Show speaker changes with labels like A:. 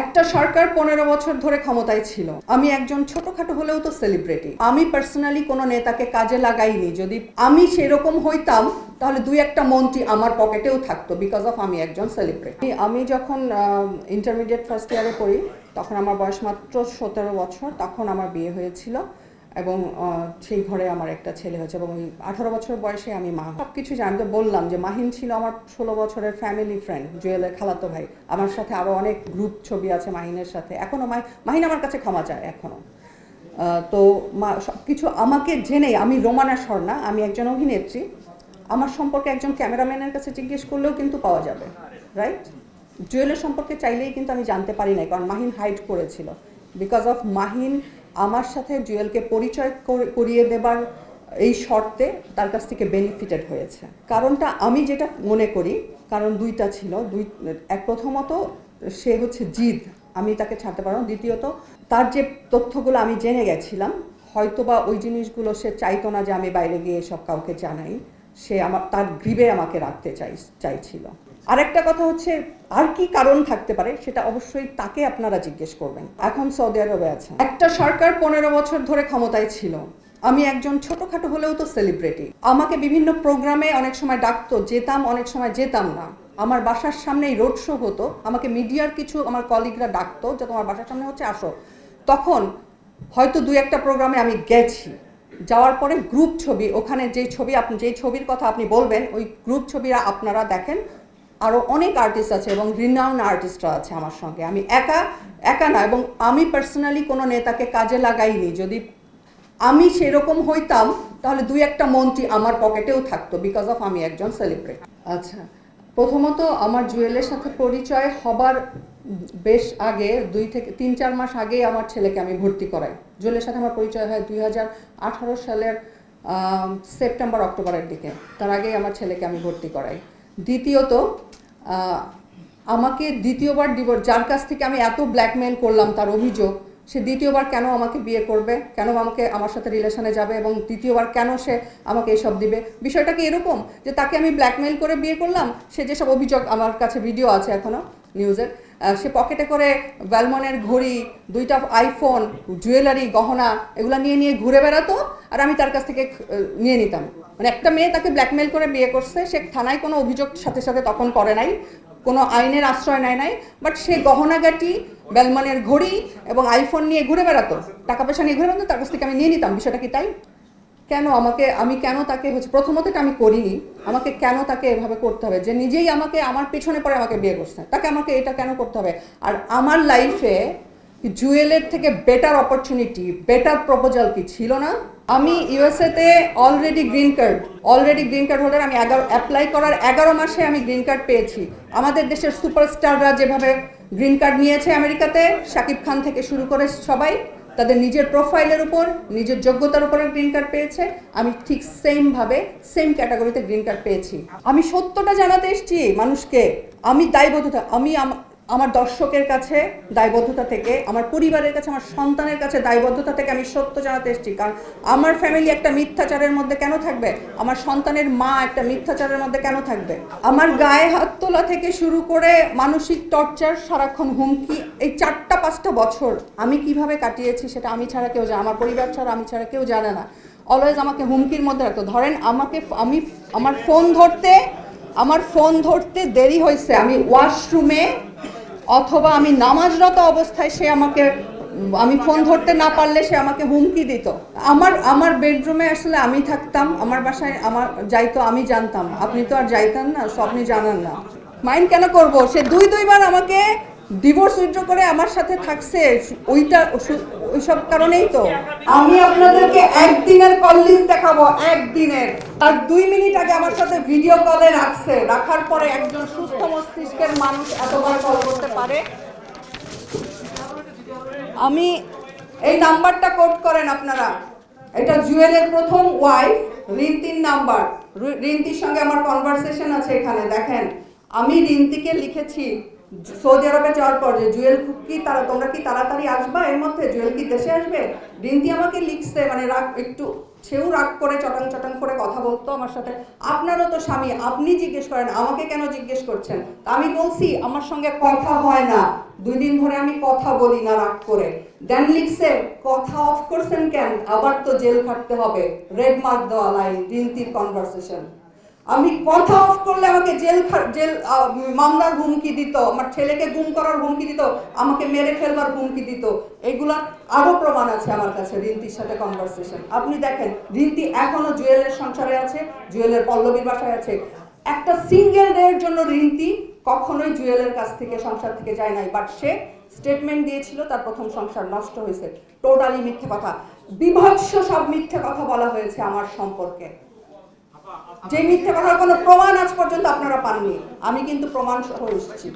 A: একটা সরকার পনেরো বছর ধরে ক্ষমতায় ছিল। আমি একজন ছোটখাটো হলেও তো সেলিব্রিটি আমি পার্সোনালি কোনো নেতাকে কাজে লাগাইনি। যদি আমি সেরকম হইতাম, তাহলে দুই একটা মন্ত্রী আমার পকেটেও থাকতো বিকজ অফ আমি একজন সেলিব্রিটি আমি যখন ইন্টারমিডিয়েট ফার্স্ট ইয়ারে পড়ি, তখন আমার বয়স মাত্র সতেরো বছর, তখন আমার বিয়ে হয়েছিল। এবং সেই ঘরে আমার একটা ছেলে হয়েছে এবং ওই আঠারো বছর বয়সে আমি মা। সব কিছু জানি তো বললাম যে মাহিন ছিল আমার ষোলো বছরের ফ্যামিলি ফ্রেন্ড জুয়েলের খালাতো ভাই। আমার সাথে আরও অনেক গ্রুপ ছবি আছে মাহিনের সাথে। এখনও মাহি, মাহিন আমার কাছে ক্ষমা চায় এখনও তো মা সব কিছু আমাকে জেনেই আমি রোমানা স্বর্ণা আমি একজন অভিনেত্রী। আমার সম্পর্কে একজন ক্যামেরাম্যানের কাছে জিজ্ঞেস করলেও কিন্তু পাওয়া যাবে রাইট জুয়েলের সম্পর্কে চাইলেই কিন্তু আমি জানতে পারি নাই, কারণ মাহিন হাইড করেছিল। বিকজ অফ মাহিন আমার সাথে জুয়েলকে পরিচয় করে- করিয়ে দেবার এই শর্তে তার কাছ থেকে বেনিফিটেড হয়েছে। কারণটা আমি যেটা মনে করি, কারণ দুইটা ছিল, দুই, এক প্রথমত সে হচ্ছে জিদ, আমি তাকে ছাড়তে পারব না। দ্বিতীয়ত, তার যে তথ্যগুলো আমি জেনে গেছিলাম, হয়তোবা ওই জিনিসগুলো সে চাইতো না যে আমি বাইরে গিয়ে সব কাউকে জানাই। সে আমার, তার গ্রিবে আমাকে রাখতে চাই, চাইছিল। আরেকটা কথা হচ্ছে, আর কি কারণ থাকতে পারে সেটা অবশ্যই তাকে আপনারা জিজ্ঞেস করবেন। এখন সৌদি আরবে আছে একটা সরকার পনেরো বছর ধরে ক্ষমতায় ছিল। আমি একজন ছোটখাটো হলেও তো সেলিব্রিটি আমাকে বিভিন্ন প্রোগ্রামে অনেক সময় ডাকতো, যেতাম, অনেক সময় যেতাম না। আমার বাসার সামনেই রোড শো হতো। আমাকে মিডিয়ার কিছু আমার কলিগরা ডাকতো যে, তোমার বাসার সামনে হচ্ছে, আসো। তখন হয়তো দুই একটা প্রোগ্রামে আমি গেছি। যাওয়ার পরে গ্রুপ ছবি, ওখানে যেই ছবি, আপনি যেই ছবির কথা আপনি বলবেন, ওই গ্রুপ ছবিরা আপনারা দেখেন আরও অনেক আর্টিস্ট আছে এবং রিনাউন আর্টিস্টরা আছে আমার সঙ্গে। আমি একা একা না, এবং আমি পার্সোনালি কোনো নেতাকে কাজে লাগাইনি। যদি আমি সেরকম হইতাম, তাহলে দুই একটা মন্ত্রী আমার পকেটেও থাকতো বিকজ অফ আমি একজন সেলিব্রিটি আচ্ছা প্রথমত আমার জুয়েলের সাথে পরিচয় হবার বেশ আগে, দুই থেকে তিন, চার মাস আগেই আমার ছেলেকে আমি ভর্তি করাই। জুয়েলের সাথে আমার পরিচয় হয় দুই হাজার আঠারো সালের সেপ্টেম্বর, অক্টোবরের দিকে। তার আগেই আমার ছেলেকে আমি ভর্তি করাই। দ্বিতীয়ত আমাকে দ্বিতীয়বার ডিভোর্স যার কাছ থেকে আমি এত ব্ল্যাকমেল করলাম তার অভিযোগ, সে দ্বিতীয়বার কেন আমাকে বিয়ে করবে? কেন আমাকে আমার সাথে রিলেশনে যাবে? এবং দ্বিতীয়বার কেন সে আমাকে এসব দিবে? বিষয়টা কি এরকম যে তাকে আমি ব্ল্যাকমেল করে বিয়ে করলাম? সে যেসব অভিযোগ আমার কাছে ভিডিও আছে এখনও নিউজের সে পকেটে করে ভ্যালমনের ঘড়ি, দুইটা আইফোন জুয়েলারি গহনা, এগুলো নিয়ে নিয়ে ঘুরে বেড়াতো আর আমি তার কাছ থেকে নিয়ে নিতাম। মানে একটা মেয়ে তাকে ব্ল্যাকমেল করে বিয়ে করছে, সে থানায় কোনো অভিযোগ সাথে সাথে তখন করে নাই, কোনো আইনের আশ্রয় নেয় নাই বাট সে গহনাগাটি বেলমানের ঘড়ি এবং আইফোন নিয়ে ঘুরে বেড়াতো, টাকা পয়সা নিয়ে ঘুরে বেড়াতো, তার কাছ থেকে আমি নিয়ে নিতাম। বিষয়টা কি তাই? কেন আমাকে, আমি কেন তাকে হচ্ছে, প্রথমত এটা আমি করিনি। আমাকে কেন তাকে এভাবে করতে হবে? যে নিজেই আমাকে, আমার পেছনে পরে আমাকে বিয়ে করছে। তাকে আমাকে এটা কেন করতে হবে? আর আমার লাইফে জুয়েলের থেকে বেটার অপরচুনিটি বেটার প্রপোজাল কি ছিল না? আমি ইউএসএতে already green card already green card holder আমি এগারো অ্যাপ্লাই করার এগারো মাসে আমি গ্রিন কার্ড পেয়েছি। আমাদের দেশের সুপারস্টাররা যেভাবে গ্রিন কার্ড নিয়েছে আমেরিকাতে, শাকিব খান থেকে শুরু করে সবাই তাদের নিজের প্রোফাইলের উপর, নিজের যোগ্যতার উপরে গ্রিন কার্ড পেয়েছে। আমি ঠিক সেমভাবে সেম ক্যাটাগরিতে গ্রিন কার্ড পেয়েছি। আমি সত্যটা জানাতে এসেছি মানুষকে। আমি দায়বদ্ধতা আমি আমার দর্শকের কাছে দায়বদ্ধতা থেকে, আমার পরিবারের কাছে, আমার সন্তানের কাছে দায়বদ্ধতা থেকে আমি সত্য জানাতে এসেছি। কারণ আমার ফ্যামিলি একটা মিথ্যাচারের মধ্যে কেন থাকবে? আমার সন্তানের মা একটা মিথ্যাচারের মধ্যে কেন থাকবে? আমার গায়ে হাত তোলা থেকে শুরু করে মানসিক টর্চার সারাক্ষণ হুমকি, এই চারটা পাঁচটা বছর আমি কীভাবে কাটিয়েছি সেটা আমি ছাড়া কেউ জানে, আমার পরিবার ছাড়া আমি ছাড়া কেউ জানে না। অলওয়েজ আমাকে হুমকির মধ্যে রাখতো। ধরেন আমাকে আমি আমার ফোন ধরতে, আমার ফোন ধরতে দেরি হয়েছে। আমি ওয়াশরুমে অথবা আমি নামাজরত অবস্থায় সে আমাকে, আমি ফোন ধরতে না পারলে সে আমাকে হুমকি দিত। আমার আমার বেডরুমে আসলে আমি থাকতাম, আমার বাসায় আমার যাইতো, আমি জানতাম। আপনি তো আর যাইতেন না সব আপনি জানান না। মাইন্ড কেন করব? সে দুই, দুইবার আমাকে ডিভোর্স উইথড্র করে আমার সাথে থাকছে, ওইটা ওইসব কারণেই তো। আমি আপনাদেরকে একদিনের কল লিস্ট দেখাবো, একদিনের। তার দুই মিনিট আগে আমার সাথে ভিডিও কলে রাখছে। রাখার পরে একজন সুস্থ মস্তিষ্কের মানুষ এতবার কল করতে পারে। আমি এই নাম্বারটা কোড করেন আপনারা। এটা জুয়েলের প্রথম ওয়াইফ রিন্তির নাম্বার। রিন্তির সঙ্গে আমার কনভারসেশন আছে এখানে, দেখেন। আমি রিন্তিকে লিখেছি সৌদি আরবে যাওয়ার পর যে জুয়েল কি তারা, তোমরা কি তাড়াতাড়ি আসবা? এর মধ্যে জুয়েল কি দেশে আসবে? রিন্তি আমাকে লিখছে মানে রাগ, একটু সেও রাগ করে, চটাং চটাং করে কথা বলতো আমার সাথে। আপনারও তো স্বামী, আপনি জিজ্ঞেস করেন, আমাকে কেন জিজ্ঞেস করছেন? আমি বলছি, আমার সঙ্গে কথা হয় না। দুই দিন ধরে আমি কথা বলি না রাগ করে। দেন লিখছে, কথা অফ করছেন কেন? আবার তো জেল খাটতে হবে। রেড মার্ক দেওয়া লাইন রিন্তির কনভারসেশন আমি কথা অফ করলে আমাকে জেল জেল মামলার হুমকি দিত, আমার ছেলেকে গুম করার হুমকি দিত, আমাকে মেরে ফেলবার হুমকি দিত। এগুলা আরও প্রমাণ আছে আমার কাছে, রিন্তির সাথে কনভারসেশন আপনি দেখেন, রিন্তি এখনও জুয়েলের সংসারে আছে, জুয়েলের পল্লবীর বাসায় আছে। একটা সিঙ্গেল ডে এর জন্য রিন্তি কখনোই জুয়েলের কাছ থেকে সংসার থেকে যায় নাই বাট সে স্টেটমেন্ট দিয়েছিল, তার প্রথম সংসার নষ্ট হয়েছে। টোটালি মিথ্যে কথা। বিভৎস সব মিথ্যে কথা বলা হয়েছে আমার সম্পর্কে। যে মিথ্যে কথার কোনো প্রমাণ আজ পর্যন্ত আপনারা পাননি। আমি কিন্তু প্রমাণ সহ এসেছি।